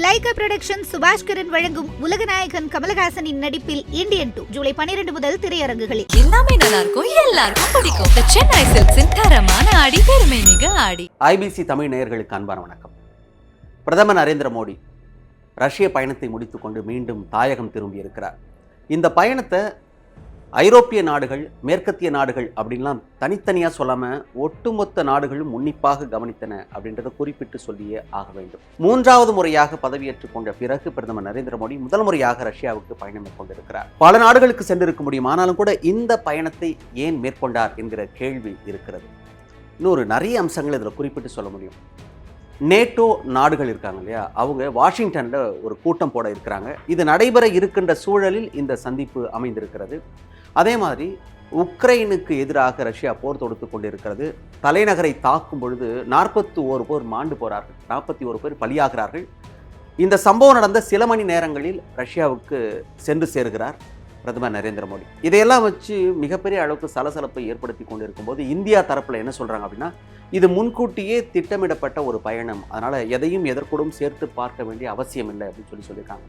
Lyca production சுபாஷ் கிரண் வழங்கும் உலகநாயகன் கமலஹாசனின் நடிப்பில் இந்தியன் டூ ஜூலை பனிரெண்டு முதல் திரையரங்குகளில். எல்லாமே நல்லா இருக்கும் எல்லாருக்கும் பிடிக்கும். The சென்னை சில்க்ஸின் தரமான ஆடி பெருமை மிக ஆடி. ஐபிசி தமிழ் நேயர்களுக்கு அன்பான வணக்கம். பிரதமர் நரேந்திர மோடி ரஷ்ய பயணத்தை முடித்துக்கொண்டு மீண்டும் தாயகம் திரும்பியிருக்கிறார். இந்த பயணத்தை ஐரோப்பிய நாடுகள் மேற்கத்திய நாடுகள் அப்படின்லாம் தனித்தனியாக சொல்லாமல் ஒட்டுமொத்த நாடுகளும் உன்னிப்பாக கவனித்தன அப்படின்றத குறிப்பிட்டு சொல்லியே ஆக வேண்டும். மூன்றாவது முறையாக பதவியேற்றுக் கொண்ட பிறகு பிரதமர் நரேந்திர மோடி முதல் முறையாக ரஷ்யாவுக்கு பயணம் மேற்கொண்டிருக்கிறார். பல நாடுகளுக்கு சென்றிருக்க முடியும் ஆனாலும் கூட இந்த பயணத்தை ஏன் மேற்கொண்டார் என்கிற கேள்வி இருக்கிறது. இன்னொரு நிறைய அம்சங்கள் இதில் குறிப்பிட்டு சொல்ல முடியும். நேட்டோ நாடுகள் இருக்காங்க இல்லையா? அவங்க வாஷிங்டனில் ஒரு கூட்டம் போட இருக்கிறாங்க. இது நடைபெற இருக்கின்ற சூழலில் இந்த சந்திப்பு அமைந்திருக்கிறது. அதே மாதிரி உக்ரைனுக்கு எதிராக ரஷ்யா போர் தொடுத்து கொண்டிருக்கிறது. தலைநகரை தாக்கும் பொழுது நாற்பத்தி ஓரு பேர் மாண்டு போகிறார்கள் நாற்பத்தி ஒரு பேர் பலியாகிறார்கள். இந்த சம்பவம் நடந்த சில மணி நேரங்களில் ரஷ்யாவுக்கு சென்று சேருகிறார் பிரதமர் நரேந்திர மோடி. இதையெல்லாம் வச்சு மிகப்பெரிய அளவுக்கு சலசலப்பை ஏற்படுத்தி கொண்டிருக்கும் போது இந்தியா தரப்பில் என்ன சொல்கிறாங்க அப்படின்னா இது முன்கூட்டியே திட்டமிடப்பட்ட ஒரு பயணம். அதனால் எதையும் எதற்கூடும் சேர்த்து பார்க்க வேண்டிய அவசியம் இல்லை அப்படின்னு சொல்லி சொல்லியிருக்காங்க.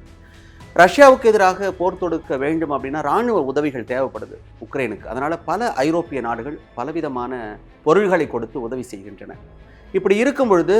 ரஷ்யாவுக்கு எதிராக போர் தொடுக்க வேண்டும் அப்படின்னா இராணுவ உதவிகள் தேவைப்படுது உக்ரைனுக்கு. அதனால் பல ஐரோப்பிய நாடுகள் பலவிதமான பொருள்களை கொடுத்து உதவி செய்கின்றன. இப்படி இருக்கும் பொழுது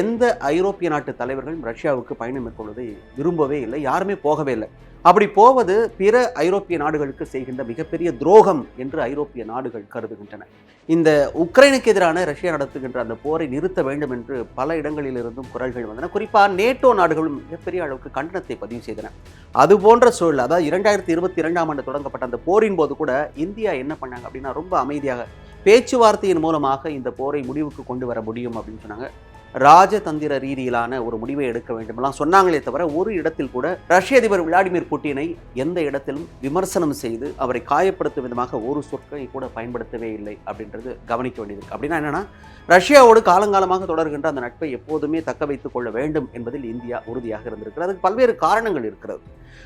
எந்த ஐரோப்பிய நாட்டு தலைவர்களும் ரஷ்யாவுக்கு பயணம் மேற்கொள்வதை விரும்பவே இல்லை யாருமே போகவே இல்லை. அப்படி போவது பிற ஐரோப்பிய நாடுகளுக்கு செய்கின்ற மிகப்பெரிய துரோகம் என்று ஐரோப்பிய நாடுகள் கருதுகின்றன. இந்த உக்ரைனுக்கு எதிரான ரஷ்யா நடத்துகின்ற அந்த போரை நிறுத்த வேண்டும் என்று பல இடங்களிலிருந்தும் குரல்கள் வந்தன. குறிப்பாக நேட்டோ நாடுகளும் மிகப்பெரிய அளவுக்கு கண்டனத்தை பதிவு செய்தன. அது போன்ற சூழல் அதாவது இரண்டாயிரத்தி இருபத்தி இரண்டாம் ஆண்டு தொடங்கப்பட்ட அந்த போரின் போது கூட இந்தியா என்ன பண்ணாங்க அப்படின்னா ரொம்ப அமைதியாக பேச்சுவார்த்தையின் மூலமாக இந்த போரை முடிவுக்கு கொண்டு வர முடியும் அப்படின்னு சொன்னாங்க. ராஜதந்திர ரீதியிலான ஒரு முடிவை எடுக்க வேண்டுமெல்லாம் சொன்னாங்களே தவிர ஒரு இடத்தில் கூட ரஷ்ய அதிபர் விளாடிமிர் புட்டினை எந்த இடத்திலும் விமர்சனம் செய்து அவரை காயப்படுத்தும் விதமாக ஒரு சொற்களை கூட பயன்படுத்தவே இல்லை அப்படின்றது கவனிக்க வேண்டியது. அப்படின்னா என்னன்னா ரஷ்யாவோடு காலங்காலமாக தொடர்கின்ற அந்த நட்பை எப்போதுமே தக்க வைத்துக் கொள்ள வேண்டும் என்பதில் இந்தியா உறுதியாக இருந்திருக்கிறது. அதுக்கு பல்வேறு காரணங்கள் இருக்கிறது.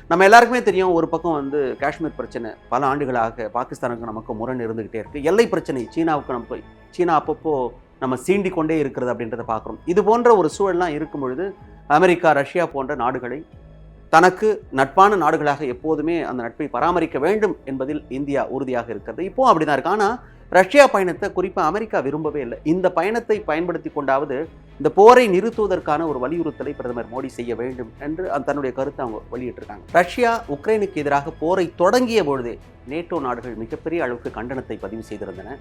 நம்ம எல்லாருக்குமே தெரியும் ஒரு பக்கம் வந்து காஷ்மீர் பிரச்சனை பல ஆண்டுகளாக பாகிஸ்தானுக்கு நமக்கு முரண் இருந்துகிட்டே இருக்கு. எல்லை பிரச்சனை சீனாவுக்கு நம்ம சீனா அப்பப்போ நம்ம சீண்டி கொண்டே இருக்கிறது அப்படின்றத பார்க்குறோம். இது போன்ற ஒரு சூழல்லாம் இருக்கும் பொழுது அமெரிக்கா ரஷ்யா போன்ற நாடுகளை தனக்கு நட்பான நாடுகளாக எப்போதுமே அந்த நட்பை பராமரிக்க வேண்டும் என்பதில் இந்தியா உறுதியாக இருக்கிறது. இப்போ அப்படிதான் இருக்கு. ஆனால் ரஷ்யா பயணத்தை குறிப்பாக அமெரிக்கா விரும்பவே இல்லை. இந்த பயணத்தை பயன்படுத்தி கொண்டாவது இந்த போரை நிறுத்துவதற்கான ஒரு வலியுறுத்தலை பிரதமர் மோடி செய்ய வேண்டும் என்று தன்னுடைய கருத்தை அவங்க வெளியிட்டிருக்காங்க. ரஷ்யா உக்ரைனுக்கு எதிராக போரை தொடங்கிய பொழுதே நேட்டோ நாடுகள் மிகப்பெரிய அளவுக்கு கண்டனத்தை பதிவு செய்திருந்தன.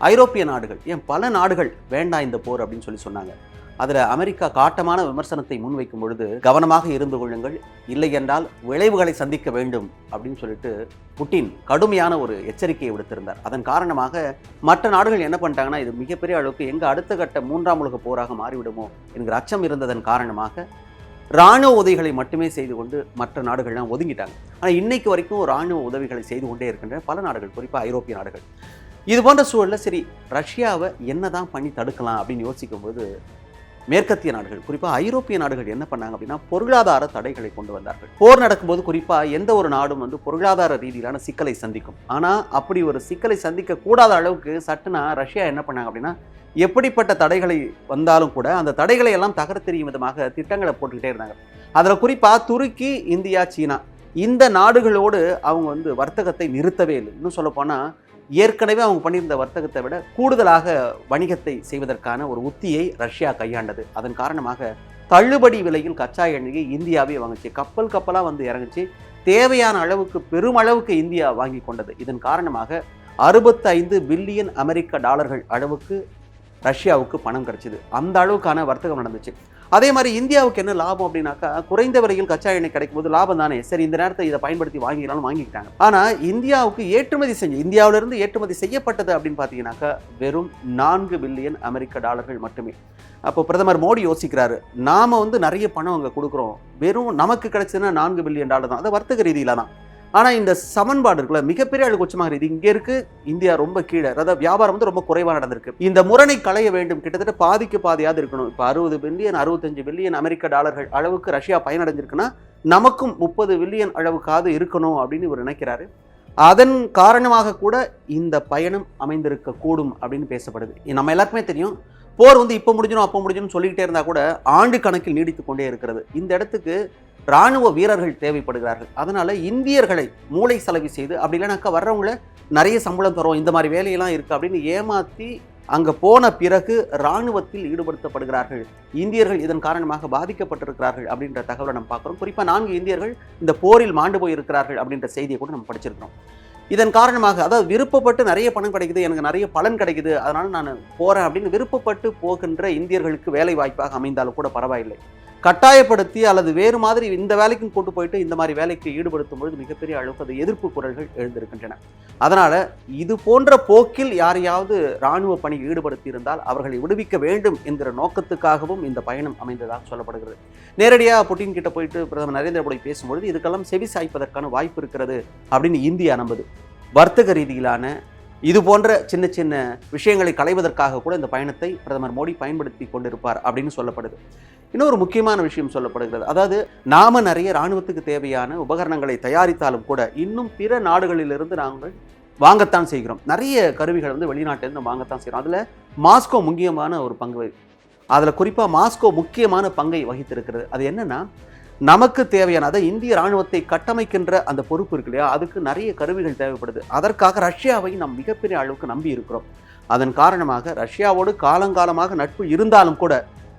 ஐரோப்பிய நாடுகள் ஏன் பல நாடுகள் வேண்டாம் இந்த போர் அப்படின்னு சொல்லி சொன்னாங்க. அதில் அமெரிக்கா காட்டமான விமர்சனத்தை முன்வைக்கும் பொழுது கவனமாக இருந்து கொள்ளுங்கள். இல்லை என்றால் விளைவுகளை சந்திக்க வேண்டும் அப்படின்னு சொல்லிட்டு புட்டின் கடுமையான ஒரு எச்சரிக்கையை விடுத்திருந்தார். அதன் காரணமாக மற்ற நாடுகள் என்ன பண்ணிட்டாங்கன்னா இது மிகப்பெரிய அளவுக்கு எங்கள் அடுத்த கட்ட மூன்றாம் உலக போராக மாறிவிடுமோ என்கிற அச்சம் இருந்ததன் காரணமாக இராணுவ உதவிகளை மட்டுமே செய்து கொண்டு மற்ற நாடுகள்லாம் ஒதுங்கிட்டாங்க. ஆனால் இன்னைக்கு வரைக்கும் இராணுவ உதவிகளை செய்து கொண்டே இருக்கின்ற பல நாடுகள் குறிப்பாக ஐரோப்பிய நாடுகள். இது போன்ற சூழலில் சரி ரஷ்யாவை என்ன தான் பண்ணி தடுக்கலாம் அப்படின்னு யோசிக்கும்போது மேற்கத்திய நாடுகள் குறிப்பாக ஐரோப்பிய நாடுகள் என்ன பண்ணாங்க அப்படின்னா பொருளாதார தடைகளை கொண்டு வந்தார்கள். போர் நடக்கும்போது குறிப்பாக எந்த ஒரு நாடும் வந்து பொருளாதார ரீதியிலான சிக்கலை சந்திக்கும். ஆனால் அப்படி ஒரு சிக்கலை சந்திக்க கூடாத அளவுக்கு சட்டுனா ரஷ்யா என்ன பண்ணாங்க அப்படின்னா எப்படிப்பட்ட தடைகளை வந்தாலும் கூட அந்த தடைகளை எல்லாம் தகர்த்தெறியும் விதமாக திட்டங்களை போட்டுக்கிட்டே இருந்தாங்க. அதில் குறிப்பாக துருக்கி இந்தியா சீனா. இந்த நாடுகளோடு அவங்க வந்து வர்த்தகத்தை நிறுத்தவே இல்லை. இன்னும் சொல்லப்போனால் ஏற்கனவே அவங்க பண்ணியிருந்த வர்த்தகத்தை விட கூடுதலாக வணிகத்தை செய்வதற்கான ஒரு உத்தியை ரஷ்யா கையாண்டது. அதன் காரணமாக தள்ளுபடி விலையில் கச்சா எண்ணெயை இந்தியாவே வாங்குச்சு. கப்பல் கப்பலாக வந்து இறங்குச்சு. தேவையான அளவுக்கு பெருமளவுக்கு இந்தியா வாங்கி கொண்டது. இதன் காரணமாக அறுபத்தைந்து பில்லியன் அமெரிக்க டாலர்கள் அளவுக்கு ரஷ்யாவுக்கு பணம் கிடைச்சிது. அந்த அளவுக்கான வர்த்தகம் நடந்துச்சு. அதே மாதிரி இந்தியாவுக்கு என்ன லாபம் அப்படின்னாக்கா குறைந்த விலையில் கச்சா எண்ணெய் கிடைக்கும் போது லாபம் தானே? சரி இந்த நேரத்தை இதை பயன்படுத்தி வாங்கிக்கலாம் வாங்கிக்கிட்டாங்க. ஆனால் இந்தியாவுக்கு ஏற்றுமதி செஞ்சு இந்தியாவிலிருந்து ஏற்றுமதி செய்யப்பட்டது அப்படின்னு பார்த்தீங்கன்னாக்கா வெறும் நான்கு பில்லியன் அமெரிக்க டாலர்கள் மட்டுமே. அப்போ பிரதமர் மோடி யோசிக்கிறாரு நாம் வந்து நிறைய பணம் அங்கே கொடுக்குறோம். வெறும் நமக்கு கிடைச்சதுன்னா நான்கு பில்லியன் டாலர் தான். அதை வர்த்தக ரீதியில தான் ஆனால் இந்த சமன்பாடு இருக்குல்ல மிகப்பெரிய அளவு உச்சமாக இருக்குது. இங்கே இருக்கு இந்தியா ரொம்ப கீழே. அதாவது வியாபாரம் வந்து ரொம்ப குறைவாக நடந்திருக்கு. இந்த முரணை களைய வேண்டும். கிட்டத்தட்ட பாதிக்கு பாதியாவது இருக்கணும். இப்போ அறுபது பில்லியன் அறுபத்தஞ்சு பில்லியன் அமெரிக்க டாலர்கள் அளவுக்கு ரஷ்யா பயனடைஞ்சிருக்குன்னா நமக்கும் முப்பது பில்லியன் அளவுக்காவது இருக்கணும் அப்படின்னு இவர் நினைக்கிறாரு. அதன் காரணமாக கூட இந்த பயணம் அமைந்திருக்க கூடும் அப்படின்னு பேசப்படுது. நம்ம எல்லாருக்குமே தெரியும் போர் வந்து இப்போ முடிஞ்சிடும் அப்போ முடிஞ்சிடும் சொல்லிக்கிட்டே இருந்தால் கூட ஆண்டு கணக்கில் நீடித்து கொண்டே இருக்கிறது. இந்த இடத்துக்கு ராணுவ வீரர்கள் தேவைப்படுகிறார்கள். அதனால் இந்தியர்களை மூளை செலவு செய்து அப்படி இல்லைனாக்கா வர்றவங்கள நிறைய சம்பளம் தரும் இந்த மாதிரி வேலையெல்லாம் இருக்குது அப்படின்னு ஏமாற்றி அங்கே போன பிறகு ராணுவத்தில் ஈடுபடுத்தப்படுகிறார்கள். இந்தியர்கள் இதன் காரணமாக பாதிக்கப்பட்டிருக்கிறார்கள் அப்படின்ற தகவலை நம்ம பார்க்குறோம். குறிப்பாக நான்கு இந்தியர்கள் இந்த போரில் மாண்டு போய் இருக்கிறார்கள் அப்படின்ற செய்தியை கூட நம்ம படிச்சிருக்கிறோம். இதன் காரணமாக அதாவது விருப்பப்பட்டு நிறைய பணம் கிடைக்குது எனக்கு நிறைய பலன் கிடைக்குது அதனால் நான் போகிறேன் அப்படின்னு விருப்பப்பட்டு போகின்ற இந்தியர்களுக்கு வேலை வாய்ப்பாக அமைந்தாலும் கூட பரவாயில்லை. கட்டாயப்படுத்தி அல்லது வேறு மாதிரி இந்த வேலைக்கும் கொண்டு போயிட்டு இந்த மாதிரி வேலைக்கு ஈடுபடுத்தும் பொழுது மிகப்பெரிய அளவுக்கு அது எதிர்ப்பு குரல்கள் எழுந்திருக்கின்றன. அதனால் இது போன்ற போக்கில் யாரையாவது இராணுவ பணியில் ஈடுபடுத்தி இருந்தால் அவர்களை விடுவிக்க வேண்டும் என்கிற நோக்கத்துக்காகவும் இந்த பயணம் அமைந்ததாக சொல்லப்படுகிறது. நேரடியாக புட்டின் கிட்ட போயிட்டு பிரதமர் நரேந்திர மோடி பேசும்பொழுது இதுக்கெல்லாம் செவி சாய்ப்பதற்கான வாய்ப்பு இருக்கிறது அப்படின்னு இந்தியா நம்புது. வர்த்தக ரீதியிலான இது போன்ற சின்ன சின்ன விஷயங்களை களைவதற்காக கூட இந்த பயணத்தை பிரதமர் மோடி பயன்படுத்தி கொண்டிருப்பார் அப்படின்னு சொல்லப்படுது. இன்னொரு முக்கியமான விஷயம் சொல்லப்படுகிறது. அதாவது நாம நிறைய ராணுவத்துக்கு தேவையான உபகரணங்களை தயாரித்தாலும் கூட இன்னும் பிற நாடுகளிலிருந்து நாங்கள் வாங்கத்தான் செய்கிறோம். நிறைய கருவிகள் வந்து வெளிநாட்டிலிருந்து வாங்கத்தான் செய்கிறோம். அதில் மாஸ்கோ முக்கியமான ஒரு பங்கு அதில் குறிப்பாக மாஸ்கோ முக்கியமான பங்கை வகித்திருக்கிறது. அது என்னென்னா நமக்கு தேவையான அதை இந்திய ராணுவத்தை கட்டமைக்கின்ற அந்த பொறுப்பு இருக்கு இல்லையா? அதுக்கு நிறைய கருவிகள் தேவைப்படுது. அதற்காக ரஷ்யாவை நாம் மிகப்பெரிய அளவுக்கு நம்பி இருக்கிறோம். அதன் காரணமாக ரஷ்யாவோடு காலங்காலமாக நட்பு இருந்தாலும் கூட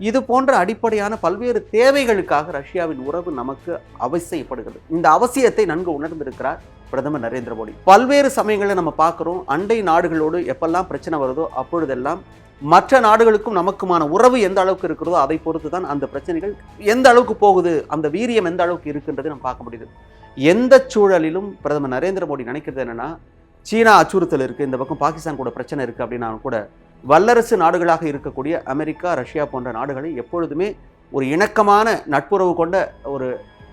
இது போன்ற அடிப்படையான பல்வேறு தேவைகளுக்காக ரஷ்யாவின் உறவு நமக்கு அவசியப்படுகிறது. இந்த அவசியத்தை நன்கு உணர்ந்திருக்கிறார் பிரதமர் நரேந்திர மோடி. பல்வேறு சமயங்களில் நம்ம பார்க்குறோம் அண்டை நாடுகளோடு எப்பெல்லாம் பிரச்சனை வருதோ அப்பொழுதெல்லாம் மற்ற நாடுகளுக்கும் நமக்குமான உறவு எந்த அளவுக்கு இருக்கிறதோ அதை பொறுத்து தான் அந்த பிரச்சனைகள் எந்த அளவுக்கு போகுது அந்த வீரியம் எந்த அளவுக்கு இருக்குன்றதை நம்ம பார்க்க முடியுது. எந்த சூழலிலும் பிரதமர் நரேந்திர மோடி நினைக்கிறது என்னென்னா சீனா அச்சுறுத்தல் இருக்குது இந்த பக்கம் பாகிஸ்தான் கூட பிரச்சனை இருக்குது அப்படின்னா கூட வல்லரசு நாடுகளாக இருக்கக்கூடிய அமெரிக்கா ரஷ்யா போன்ற நாடுகளை எப்பொழுதுமே ஒரு இணக்கமான நட்புறவு கொண்ட ஒரு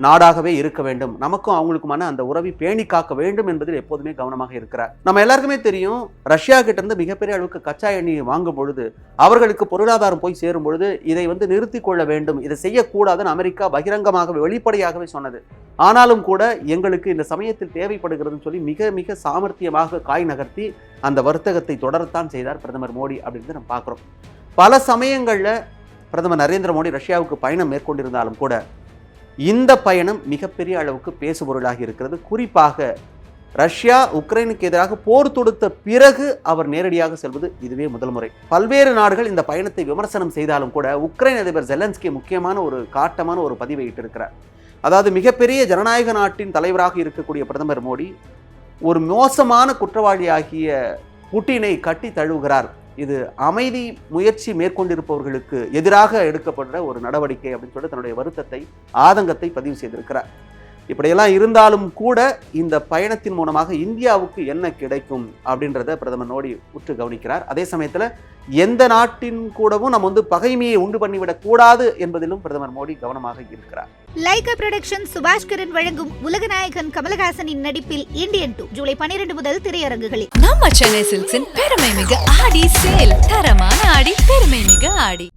நாடாகவே இருக்க வேண்டும். நமக்கும் அவங்களுக்குமான அந்த உறவை பேணி காக்க வேண்டும் என்பதில் எப்போதுமே கவனமாக இருக்கிறார். நம்ம எல்லாருக்குமே தெரியும் ரஷ்யா கிட்ட இருந்து மிகப்பெரிய அளவுக்கு கச்சா எண்ணெயை வாங்கும் பொழுது அவர்களுக்கு பொருளாதாரம் போய் சேரும் பொழுது இதை வந்து நிறுத்தி கொள்ள வேண்டும். இதை செய்யக்கூடாதுன்னு அமெரிக்கா பகிரங்கமாக வெளிப்படையாகவே சொன்னது. ஆனாலும் கூட எங்களுக்கு இந்த சமயத்தில் தேவைப்படுகிறதுன்னு சொல்லி மிக மிக சாமர்த்தியமாக காய் நகர்த்தி அந்த வர்த்தகத்தை தொடரத்தான் செய்தார் பிரதமர் மோடி அப்படின்னு நம்ம பார்க்குறோம். பல சமயங்களில் பிரதமர் நரேந்திர மோடி ரஷ்யாவுக்கு பயணம் மேற்கொண்டிருந்தாலும் கூட இந்த பயணம் மிகப்பெரிய அளவுக்கு பேசுபொருளாக இருக்கிறது. குறிப்பாக ரஷ்யா உக்ரைனுக்கு எதிராக போர் தொடுத்த பிறகு அவர் நேரடியாக செல்வது இதுவே முதல் முறை. பல்வேறு நாடுகள் இந்த பயணத்தை விமர்சனம் செய்தாலும் கூட உக்ரைன் அதிபர் ஜெலன்ஸ்கி முக்கியமான ஒரு காட்டமான ஒரு பதிவை இட்டிருக்கிறார். அதாவது மிகப்பெரிய ஜனநாயக நாட்டின் தலைவராக இருக்கக்கூடிய பிரதமர் மோடி ஒரு மோசமான குற்றவாளியாகிய புட்டினை கட்டி தழுவுகிறார். இது அமைதி முயற்சி மேற்கொண்டிருப்பவர்களுக்கு எதிராக எடுக்கப்படுற ஒரு நடவடிக்கை அப்படின்னு சொல்லிட்டு தன்னுடைய வருத்தத்தை ஆதங்கத்தை பதிவு செய்திருக்கிறார். இப்படியெல்லாம் இருந்தாலும் கூட இந்த பயணத்தின் மூலமாக இந்தியாவுக்கு என்ன கிடைக்கும் அப்படின்றத பிரதமர் மோடி உற்று கவனிக்கிறார். அதே சமயத்தில் எந்த நாட்டின் கூடவும் நம்ம வந்து பகைமையை உண்டு பண்ணிவிடக் கூடாது என்பதிலும் பிரதமர் மோடி கவனமாக இருக்கிறார். லைகா புரொடக்ஷன் சுபாஷ்கரன் வழங்கும் உலகநாயகன் கமலஹாசனின் நடிப்பில் இந்தியன் டூ ஜூலை பனிரெண்டு முதல் திரையரங்குகளில். நம்ம சென்னை சில்க்ஸின் பெருமை மிக ஆடி சேல் தரமான ஆடி பெருமை மிக ஆடி.